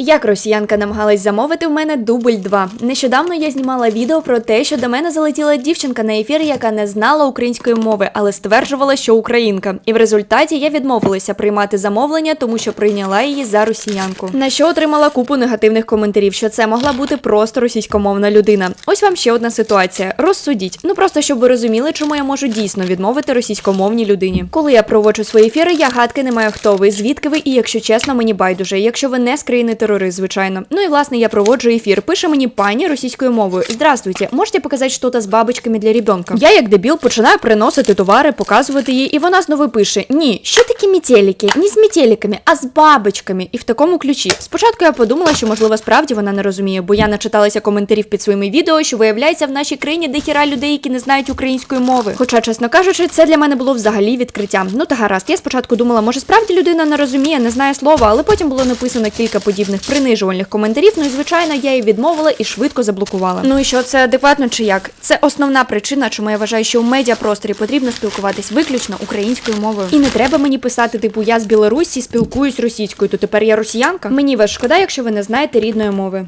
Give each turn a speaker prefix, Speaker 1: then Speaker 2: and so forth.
Speaker 1: Як росіянка намагалась замовити в мене дубль 2. Нещодавно я знімала відео про те, що до мене залетіла дівчинка на ефір, яка не знала української мови, але стверджувала, що українка. І в результаті я відмовилася приймати замовлення, тому що прийняла її за росіянку. На що отримала купу негативних коментарів, що це могла бути просто російськомовна людина. Ось вам ще одна ситуація. Розсудіть. Ну просто щоб ви розуміли, чому я можу дійсно відмовити російськомовній людині. Коли я проводжу свої ефіри, я гадки не маю, хто ви, звідки ви, і якщо чесно, мені байдуже. Якщо ви не з терорист, звичайно. Ну і власне я проводжу ефір. Пише мені пані російською мовою. Здравствуйте, можете показати щось з бабочками для ребенка? Я як дебіл починаю приносити товари, показувати їй, і вона знову пише: Ні, що такі метелики? Не з метеликами, а з бабочками. І в такому ключі. Спочатку я подумала, що можливо справді вона не розуміє, бо я начиталася коментарів під своїми відео, що виявляється в нашій країні дохіра людей, які не знають української мови. Хоча, чесно кажучи, це для мене було взагалі відкриттям. Ну та гаразд, я спочатку думала, може справді людина не розуміє, не знає слова, але потім було написано кілька подібних принижувальних коментарів. Ну і звичайно, я її відмовила і швидко заблокувала. Ну і що це адекватно чи як? Це основна причина, чому я вважаю, що в медіапросторі потрібно спілкуватись виключно українською мовою. І не треба мені писати, типу, я з Білорусі спілкуюсь російською, то тепер я росіянка. Мені вас шкода, якщо ви не знаєте рідної мови.